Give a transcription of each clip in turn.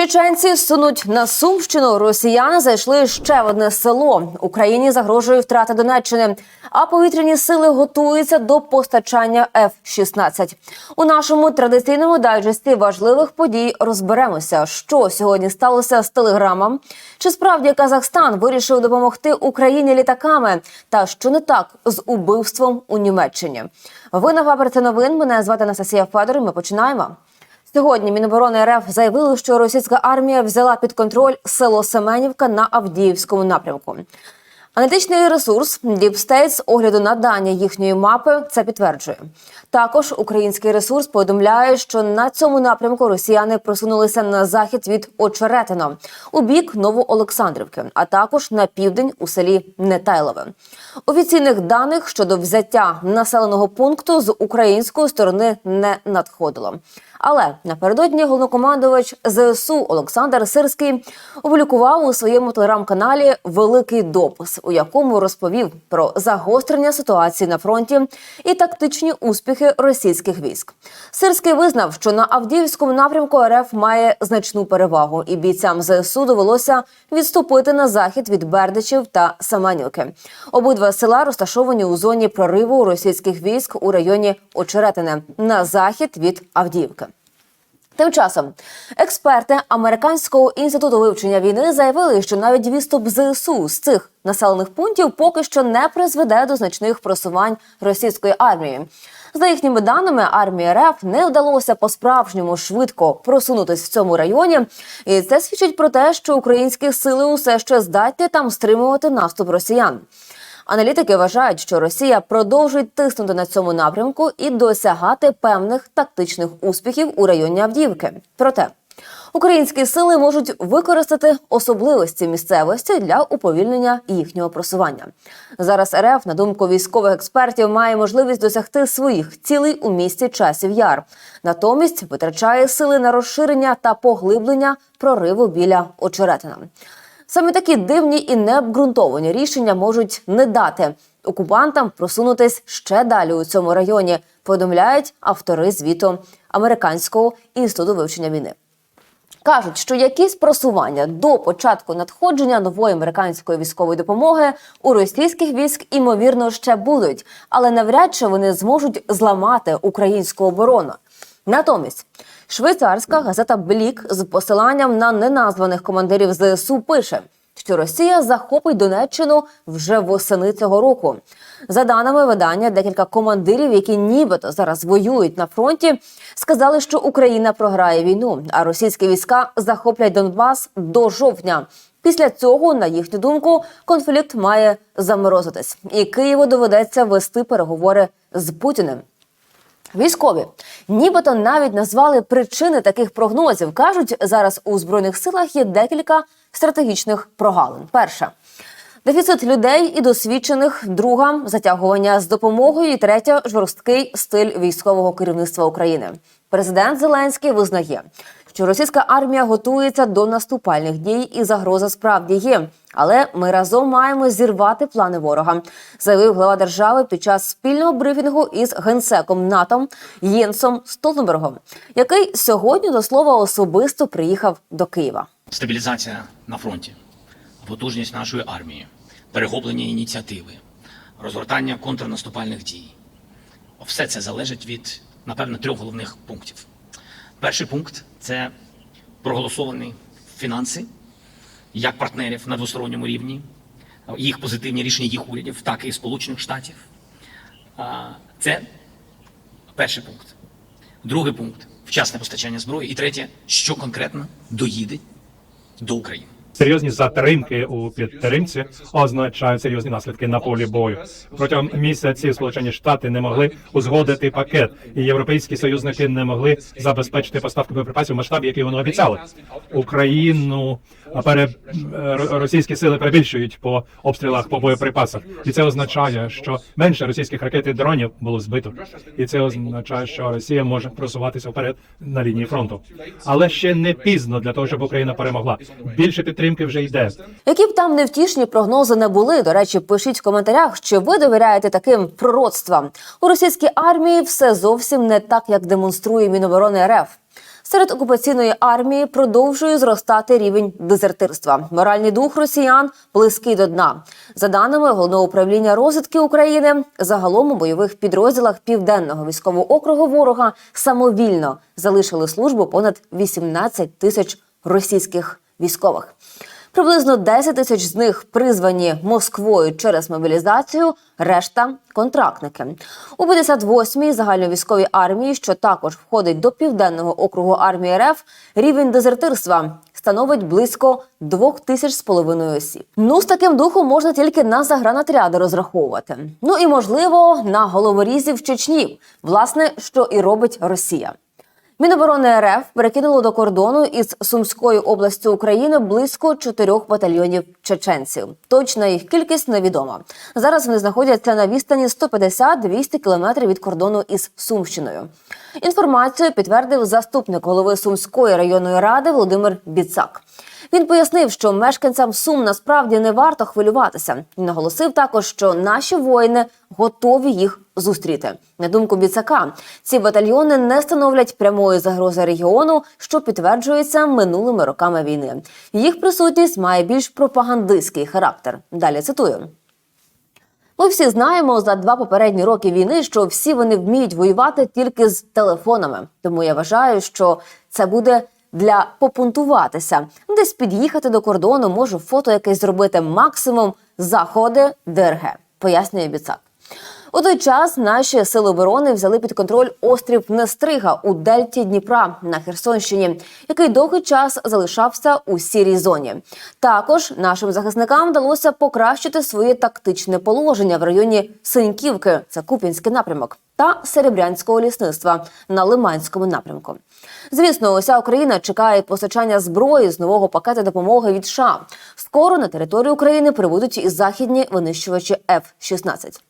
Чеченці сунуть на Сумщину. Росіяни зайшли ще в одне село. Україні загрожує втрата Донеччини. А повітряні сили готуються до постачання F-16. У нашому традиційному дайджесті важливих подій розберемося, що сьогодні сталося з телеграмом. Чи справді Казахстан вирішив допомогти Україні літаками? Та що не так з убивством у Німеччині? Ви на паперці новин. Мене звати Анастасія Федор. Ми починаємо. Сьогодні Міноборони РФ заявили, що російська армія взяла під контроль село Семенівка на Авдіївському напрямку. Аналітичний ресурс Deep з огляду на дані їхньої мапи це підтверджує. Також український ресурс повідомляє, що на цьому напрямку росіяни просунулися на захід від Очеретино у бік Новоолександрівки, а також на південь у селі Нетайлове. Офіційних даних щодо взяття населеного пункту з української сторони не надходило. Але напередодні головнокомандувач ЗСУ Олександр Сирський опублікував у своєму телеграм-каналі великий допис, у якому розповів про загострення ситуації на фронті і тактичні успіхи російських військ. Сирський визнав, що на Авдіївському напрямку РФ має значну перевагу, і бійцям ЗСУ довелося відступити на захід від Бердичів та Саманівки. Обидва села розташовані у зоні прориву російських військ у районі Очеретине на захід від Авдіївки. Тим часом експерти американського інституту вивчення війни заявили, що навіть відступ ЗСУ з цих населених пунктів поки що не призведе до значних просувань російської армії. За їхніми даними, армії РФ не вдалося по-справжньому швидко просунутись в цьому районі, і це свідчить про те, що українські сили усе ще здатні там стримувати наступ росіян. Аналітики вважають, що Росія продовжить тиснути на цьому напрямку і досягати певних тактичних успіхів у районі Авдіївки. Проте українські сили можуть використати особливості місцевості для уповільнення їхнього просування. Зараз РФ, на думку військових експертів, має можливість досягти своїх цілей у місті часів яр. Натомість витрачає сили на розширення та поглиблення прориву біля очеретина. Саме такі дивні і необґрунтовані рішення можуть не дати окупантам просунутись ще далі у цьому районі. Повідомляють автори звіту американського інституту вивчення війни. Кажуть, що якісь просування до початку надходження нової американської військової допомоги у російських військ імовірно ще будуть, але навряд чи вони зможуть зламати українську оборону. Натомість швейцарська газета Блік з посиланням на неназваних командирів ЗСУ пише, що Росія захопить Донеччину вже восени цього року. За даними видання, декілька командирів, які нібито зараз воюють на фронті, сказали, що Україна програє війну, а російські війська захоплять Донбас до жовтня. Після цього, на їхню думку, конфлікт має заморозитись, і Києву доведеться вести переговори з Путіним. Військові нібито навіть назвали причини таких прогнозів. кажуть, зараз у збройних силах є декілька стратегічних прогалин. Перша дефіцит людей і досвідчених, друга затягування з допомогою. І третя жорсткий стиль військового керівництва України. Президент Зеленський визнає, що російська армія готується до наступальних дій, і загроза справді є. Але ми разом маємо зірвати плани ворога, заявив глава держави під час спільного брифінгу із генсеком НАТО Єнсом Столтенбергом, який сьогодні до слова особисто приїхав до Києва. Стабілізація на фронті, потужність нашої армії, перехоплення ініціативи, розгортання контрнаступальних дій. Все це залежить від, напевно, трьох головних пунктів. Перший пункт це проголосовані фінанси як партнерів на двосторонньому рівні, їх позитивні рішення їх урядів, так і Сполучених Штатів. Це перший пункт. Другий пункт вчасне постачання зброї. І третє, що конкретно доїде до України. Серйозні затримки у підтримці означають серйозні наслідки на полі бою. Протягом місяців Сполучені Штати не могли узгодити пакет, і європейські союзники не могли забезпечити поставки боєприпасів в масштабі, який вони обіцяли. Україну пере російські сили перебільшують по обстрілах по боєприпасах, і це означає, що менше російських ракет і дронів було збито, і це означає, що Росія може просуватися вперед на лінії фронту. Але ще не пізно для того, щоб Україна перемогла. Більше підтримки вже йде. Які б там невтішні прогнози не були, до речі, пишіть в коментарях, чи ви довіряєте таким пророцтвам. У російській армії все зовсім не так, як демонструє Міноборони РФ. Серед окупаційної армії продовжує зростати рівень дезертирства. Моральний дух росіян близький до дна. За даними головного управління розвідки України, загалом у бойових підрозділах південного військового округу ворога самовільно залишили службу понад 18 тисяч російських військових. Приблизно 10 тисяч з них призвані Москвою через мобілізацію, решта контрактники. У 58-й загальновійськовій армії, що також входить до південного округу армії РФ, рівень дезертирства становить близько двох тисяч з половиною осіб. Ну з таким духом можна тільки на загранатряди розраховувати. Ну і можливо на головорізів в Чечні, власне, що і робить Росія. Міноборони РФ перекинуло до кордону із Сумською областю України близько чотирьох батальйонів чеченців. Точна їх кількість невідома. Зараз вони знаходяться на відстані 150-200 кілометрів від кордону із Сумщиною. Інформацію підтвердив заступник голови Сумської районної ради Володимир Біцак. Він пояснив, що мешканцям Сум насправді не варто хвилюватися. І наголосив також, що наші воїни готові їх зустріти. На думку Біцака, ці батальйони не становлять прямої загрози регіону, що підтверджується минулими роками війни. Їх присутність має більш пропагандистський характер. Далі цитую. Ми всі знаємо за два попередні роки війни, що всі вони вміють воювати тільки з телефонами. Тому я вважаю, що це буде для попунтуватися, десь під'їхати до кордону, можу фото якесь зробити максимум заходи ДРГ, пояснює Біцак. У той час наші сили оборони взяли під контроль острів Нестрига у дельті Дніпра на Херсонщині, який довгий час залишався у сірій зоні. Також нашим захисникам вдалося покращити своє тактичне положення в районі Синьківки, це Купінський напрямок, та Серебрянського лісництва на Лиманському напрямку. Звісно, уся Україна чекає постачання зброї з нового пакету допомоги від США. Скоро на територію України прибудуть і західні винищувачі F-16.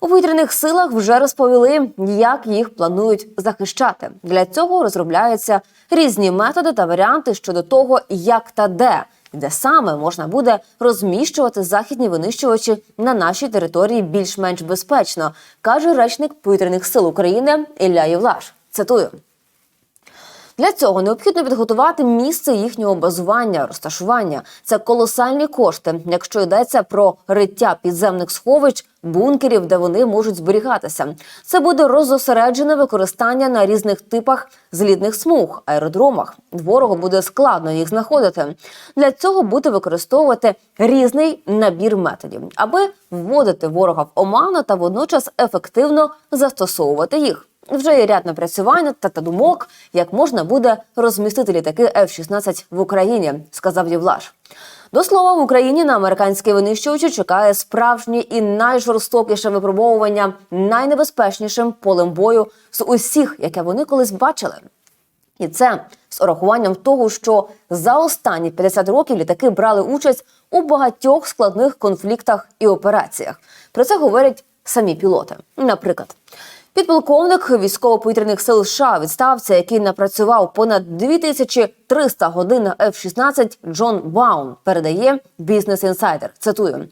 У повітряних силах вже розповіли, як їх планують захищати. Для цього розробляються різні методи та варіанти щодо того, як та де. Де саме можна буде розміщувати західні винищувачі на нашій території більш-менш безпечно, каже речник повітряних сил України Ілля Євлаш. Цитую. Для цього необхідно підготувати місце їхнього базування, розташування. Це колосальні кошти, якщо йдеться про риття підземних сховищ, бункерів, де вони можуть зберігатися. Це буде розосереджене використання на різних типах злітних смуг, аеродромах. Ворогу буде складно їх знаходити. Для цього буде використовувати різний набір методів, аби вводити ворога в оману та водночас ефективно застосовувати їх. Вже є ряд напрацювань та та думок, як можна буде розмістити літаки F-16 в Україні, сказав Євлаш. До слова, в Україні на американські винищувачі чекає справжнє і найжорстокіше випробовування найнебезпечнішим полем бою з усіх, яке вони колись бачили. І це з урахуванням того, що за останні 50 років літаки брали участь у багатьох складних конфліктах і операціях. Про це говорять самі пілоти. Наприклад, підполковник військово-повітряних сил США відставця, який напрацював понад 2300 годин на F-16, Джон Баун передає Бізнес Інсайдер. Цитую.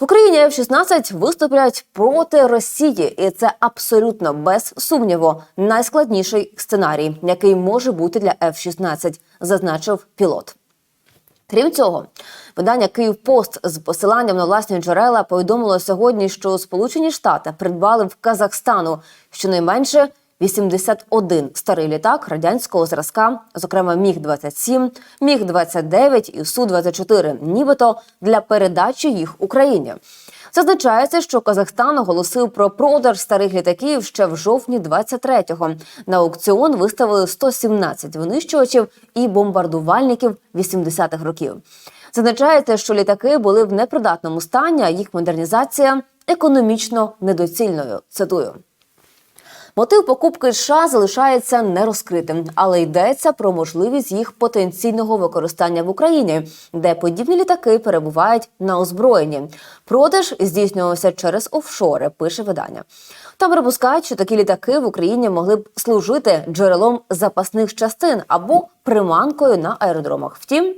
В Україні F-16 виступлять проти Росії, і це абсолютно без сумніву найскладніший сценарій, який може бути для F-16, зазначив пілот. Крім цього, видання Київпост з посиланням на власні джерела повідомило сьогодні, що Сполучені Штати придбали в Казахстану щонайменше 81 старий літак радянського зразка, зокрема Міг 27 Міг 29 і Су 24 нібито для передачі їх Україні. Зазначається, що Казахстан оголосив про продаж старих літаків ще в жовтні 23-го. На аукціон виставили 117 винищувачів і бомбардувальників 80-х років. Зазначається, що літаки були в непридатному стані, а їх модернізація економічно недоцільною. Цитую. Мотив покупки США залишається нерозкритим, але йдеться про можливість їх потенційного використання в Україні, де подібні літаки перебувають на озброєнні. Продаж здійснювався через офшори, пише видання. Там припускають, що такі літаки в Україні могли б служити джерелом запасних частин або приманкою на аеродромах. Втім.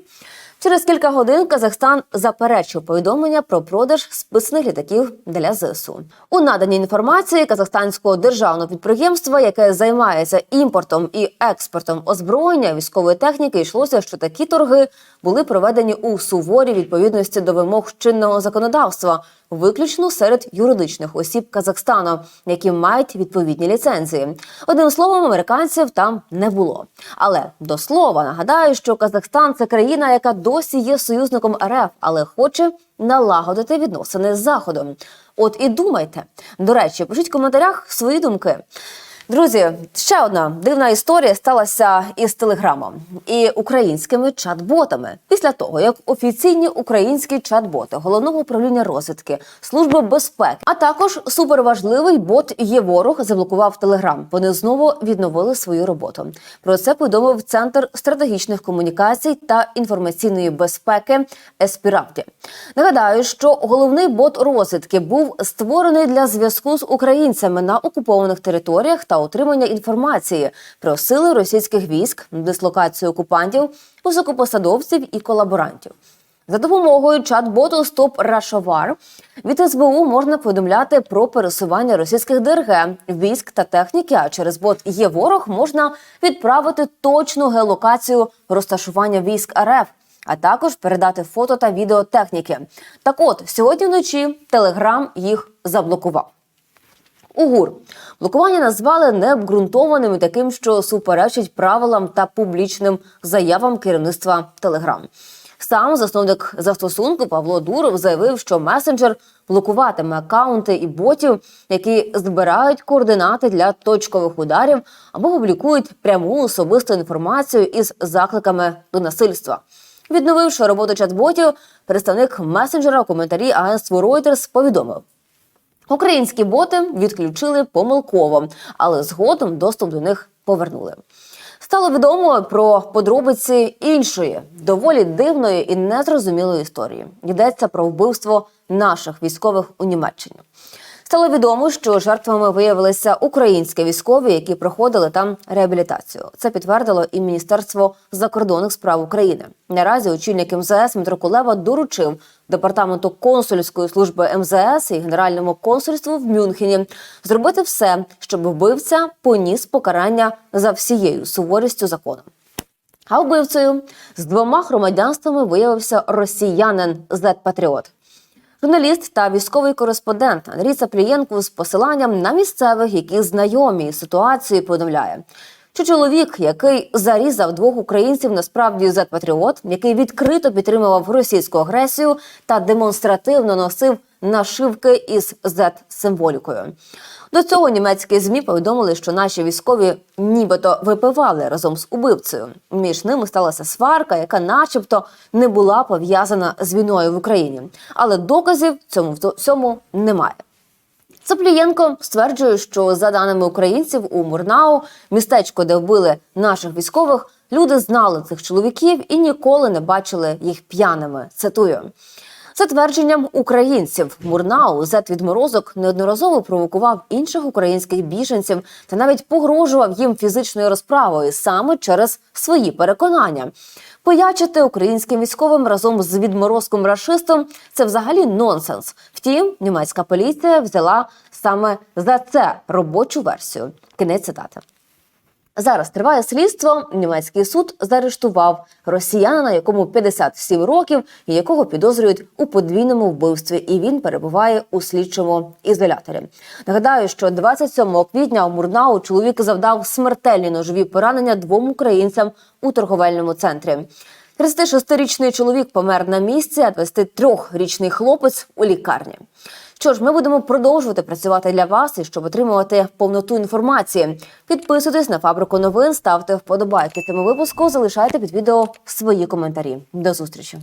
Через кілька годин Казахстан заперечив повідомлення про продаж списних літаків для ЗСУ. У наданій інформації казахстанського державного підприємства, яке займається імпортом і експортом озброєння військової техніки, йшлося, що такі торги були проведені у суворій відповідності до вимог чинного законодавства, виключно серед юридичних осіб Казахстану, які мають відповідні ліцензії. Одним словом, американців там не було. Але до слова нагадаю, що Казахстан це країна, яка досі є союзником РФ, але хоче налагодити відносини з Заходом. От і думайте. До речі, пишіть в коментарях свої думки. Друзі, ще одна дивна історія сталася із телеграмом і українськими чат-ботами. Після того, як офіційні українські чат-боти головного управління розвідки служби безпеки, а також суперважливий бот є ворог заблокував телеграм. Вони знову відновили свою роботу. Про це повідомив центр стратегічних комунікацій та інформаційної безпеки Еспіравті. Нагадаю, що головний бот розвідки був створений для зв'язку з українцями на окупованих територіях та отримання інформації про сили російських військ, дислокацію окупантів, високопосадовців і колаборантів. За допомогою чат-боту Стоп Рашовар від СБУ можна повідомляти про пересування російських ДРГ, військ та техніки. А через бот є ворог можна відправити точну геолокацію розташування військ РФ, а також передати фото та відео техніки. Так от сьогодні вночі Телеграм їх заблокував. УГУР блокування назвали необґрунтованим і таким, що суперечить правилам та публічним заявам керівництва Телеграм. Сам засновник застосунку Павло Дуров заявив, що месенджер блокуватиме акаунти і ботів, які збирають координати для точкових ударів або публікують пряму особисту інформацію із закликами до насильства. Відновивши роботу чат-ботів, представник месенджера у коментарі агентству Reuters повідомив. Українські боти відключили помилково, але згодом доступ до них повернули. Стало відомо про подробиці іншої, доволі дивної і незрозумілої історії. Йдеться про вбивство наших військових у Німеччині. Стало відомо, що жертвами виявилися українські військові, які проходили там реабілітацію. Це підтвердило і Міністерство закордонних справ України. Наразі очільник МЗС Дмитро Кулеба доручив департаменту консульської служби МЗС і генеральному консульству в Мюнхені зробити все, щоб вбивця поніс покарання за всією суворістю закону. А вбивцею з двома громадянствами виявився росіянин Зет Патріот. Журналіст та військовий кореспондент Андрій Цаплієнко з посиланням на місцевих, які знайомі із ситуацією, повідомляє, що чоловік, який зарізав двох українців, насправді зет патріот, який відкрито підтримував російську агресію та демонстративно носив нашивки із зет символікою. До цього німецькі змі повідомили, що наші військові нібито випивали разом з убивцею. Між ними сталася сварка, яка, начебто, не була пов'язана з війною в Україні. Але доказів цьому всьому немає. Цаплієнко стверджує, що за даними українців у Мурнау, містечко, де вбили наших військових, люди знали цих чоловіків і ніколи не бачили їх п'яними. Цитую. За твердженням українців, Мурнау зет відморозок неодноразово провокував інших українських біженців та навіть погрожував їм фізичною розправою саме через свої переконання. Поячити українським військовим разом з відморозком рашистом це взагалі нонсенс. Втім, німецька поліція взяла саме за це робочу версію. Кінець цитати. Зараз триває слідство. Німецький суд заарештував росіянина, якому 57 років, і якого підозрюють у подвійному вбивстві. І він перебуває у слідчому ізоляторі. Нагадаю, що 27 квітня у Мурнау чоловік завдав смертельні ножові поранення двом українцям у торговельному центрі. 36-річний чоловік помер на місці, а 23-річний хлопець у лікарні. Що ж, ми будемо продовжувати працювати для вас і щоб отримувати повноту інформації. Підписуйтесь на фабрику новин, ставте вподобайки цьому випуску, залишайте під відео свої коментарі. До зустрічі.